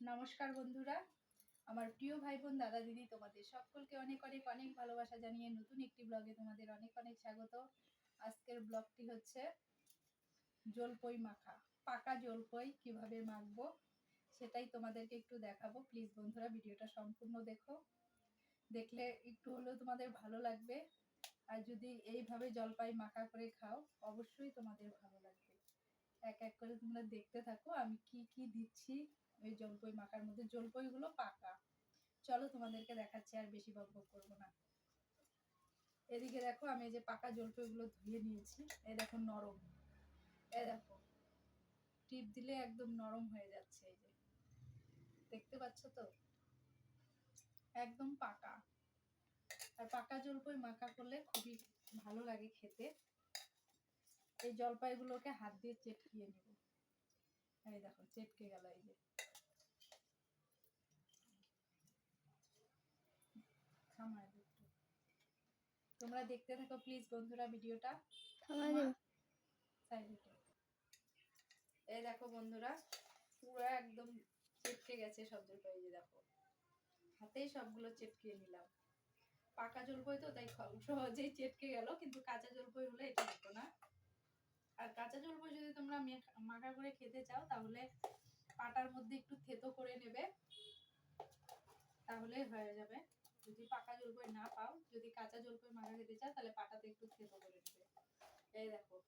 নমস্কার বন্ধুরা। আমার প্রিয় ভাই বোন দাদা দিদি, তোমাদের সকলকে অনেক অনেক অনেক ভালোবাসা জানিয়ে নতুন একটি ব্লগে তোমাদের অনেক অনেক স্বাগত। আজকের ব্লগটি হচ্ছে জলপই মাখা, পাকা জলপই কীভাবে মাখবো সেটাই তোমাদেরকে একটু দেখাবো। প্লিজ বন্ধুরা, ভিডিওটা সম্পূর্ণ দেখো। দেখলে একটু হলেও তোমাদের ভালো লাগবে। আর যদি এইভাবে জলপাই মাখা করে খাও, অবশ্যই তোমাদের ভালো লাগবে। এক এক করে তোমরা দেখতে থাকো, আমি কি কি দিচ্ছি, ওই জলপই মাখার মধ্যে, জলপইগুলো পাকা। চলো তোমাদেরকে দেখাচ্ছি, আর বেশি বক বক করব না। এদিকে দেখো, আমি এই যে পাকা জলপইগুলো ধুয়ে নিয়েছি, এই দেখো নরম। এই দেখো, টিপ দিলে একদম নরম হয়ে যাচ্ছে এই যে। দেখতে পাচ্ছ তো? একদম পাকা। আর পাকা জলপাই মাখা করলে খুবই ভালো লাগে খেতে। এই জলপাইগুলোকে হাত দিয়ে চেটকিয়ে নেব। এই দেখো চেটকে গেল এই যে। দে একটু। তোমরা দেখতে থাকো প্লিজ বন্ধুরা ভিডিওটা। এই দেখো বন্ধুরা পুরো একদম চেটকে গেছে সব জলপাই যে দেখো। হাতেই সবগুলো চেটকিয়ে নিলাম। পাকা জলপাই তো তাই সহজেই চেটকে গেল কিন্তু কাঁচা জলপাই হলে এটা হতো না। কাঁচা জলপাই যদি তোমরা মেখ- করে খেতে চাও, তাহলে পাটার মধ্যে একটু থেতো করে নেবে। তাহলে হয়ে যাবে। যদি পাকা জলপাই না পাও, যদি কাঁচা জলপাই মাখা খেতে চাও, তাহলে পাটাতে একটু থেতো করে নেবে। এই দেখো,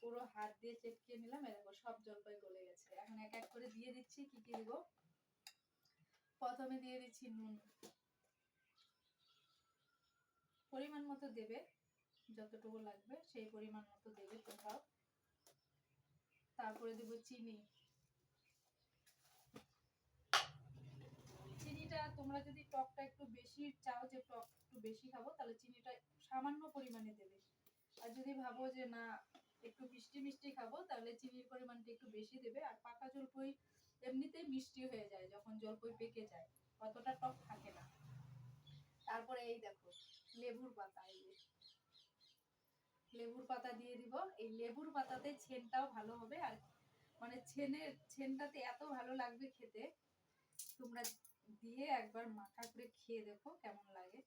পুরো হাত দিয়ে চেটকিয়ে নিলাম, এই দেখো সব জলপাই গলে গেছে। এখন এক এক করে দিয়ে দিচ্ছি, কি কি দিব? প্রথমে দিয়ে দিচ্ছি নুন। পরিমাণ মতো দেবে, যতটুকু লাগবে, সেই পরিমাণ মতো দেবে তোমরাও তারপরে দেব চিনি। চিনিটা তোমরা যদি টকটা একটু বেশি চাও যে টক একটু বেশি খাব, তাহলে চিনিটা সামান্য পরিমাণে দেবে। আর যদি ভাবো যে না, একটু মিষ্টি মিষ্টি খাব, তাহলে চিনির পরিমাণটা একটু বেশি দেবে। আর পাকা জলপই এমনিতেই মিষ্টি হয়ে যায় যখন জলপই পেকে যায়, অতটা টক থাকে না। তারপরে এই দেখো, লেবুর পাতা, এই লেবুর পাতা দিয়ে দিব। এই লেবুর পাতাতে ছেনটাও ভালো হবে। আর মানে ছেনের ছেনটাতে এত ভালো লাগবে খেতে। তোমরা দিয়ে একবার মাখা করে খেয়ে দেখো কেমন লাগে।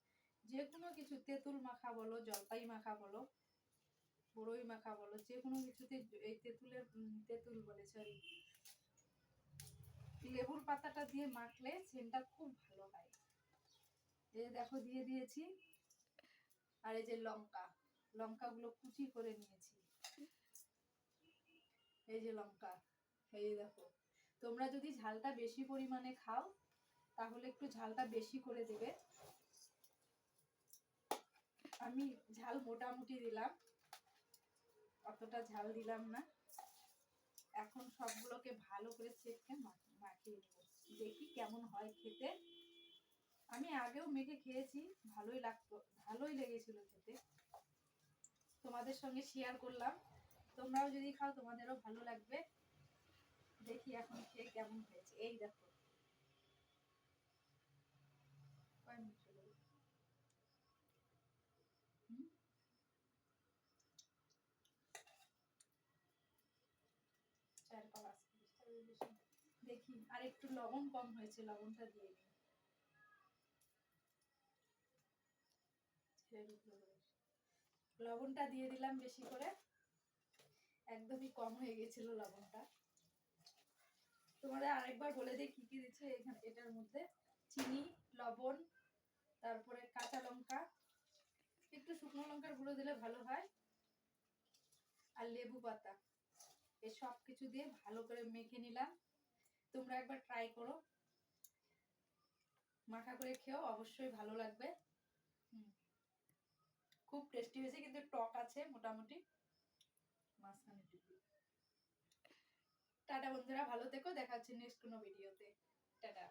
যে কোনো কিছু, তেঁতুল মাখা বলো, জলপাই মাখা বলো, বড়ই মাখা বলো যে কোনো কিছুতে এই তেঁতুলের তেঁতুল বলে সরি লেবুর পাতাটা দিয়ে মাখলে সেন্টটা খুব ভালো হয়। এই দেখো, দিয়ে দিয়েছি। আর এই যে লঙ্কা। লঙ্কাগুলো কুচি করে নিয়েছি। এই যে লঙ্কা, এই দেখো। তোমরা যদি ঝালটা বেশি পরিমাণে খাও, তাহলে একটু ঝালটা বেশি করে দেবে। আমি ঝাল মোটামুটি দিলাম, অতটা ঝাল দিলাম না। এখন সবগুলোকে ভালো করে চেপকে মাখিয়ে নেব। দেখি কেমন হয় খেতে। আমি আগেও মেখে খেয়েছি, ভালোই লাগতো, ভালোই লেগেছিল খেতে। তোমাদের সঙ্গে শেয়ার করলাম। তোমরাও যদি খাও, তোমাদেরও ভালো লাগবে। দেখি এখন খেয়ে কেমন হয়েছে। এই দেখো। দেখি, আর একটু লবণ কম হয়েছে, লবণটা দিয়ে নিই লবণটা দিয়ে দিলাম বেশি করে। একদমই কম হয়ে গেছিল লবণটা। তোমাদের আরেকবার বলে দিই কি কি দিচ্ছে এখানে, এটার মধ্যে। চিনি, লবণ, তারপরে কাঁচা লঙ্কা। একটু শুকনো লঙ্কার গুঁড়ো দিলে ভালো হয়। আর লেবু পাতা। এই সব কিছু দিয়ে ভালো করে মেখে নিলাম। তোমরা একবার ট্রাই করো। মাখা করে খেও, অবশ্যই ভালো লাগবে। খুব টেস্টি হয়েছে, কিন্তু টক আছে মোটামুটি। মাঝখানে টাটা বন্ধুরা, ভালো থেকো, দেখা হচ্ছে নেক্সট কোনো ভিডিওতে টাটা।